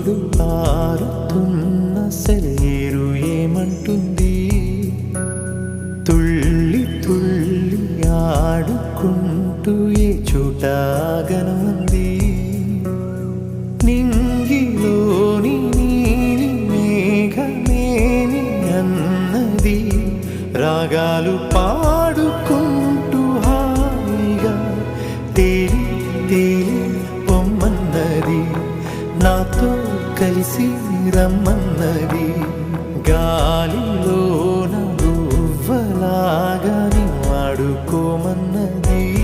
చూడు పారుతున్న శరీరు ఏమంటుంది? తుళ్ళి తుళ్ళి ఆడుకుంటూ ఏ చోటాగనుంది నింగిలోని నీలి మేఘమేని అన్నది? రాగాలు పాడుకుంటు కలిసి రమ్మన్నది. గాలిలో నవ్వలాగా ఆడుకోమన్నది.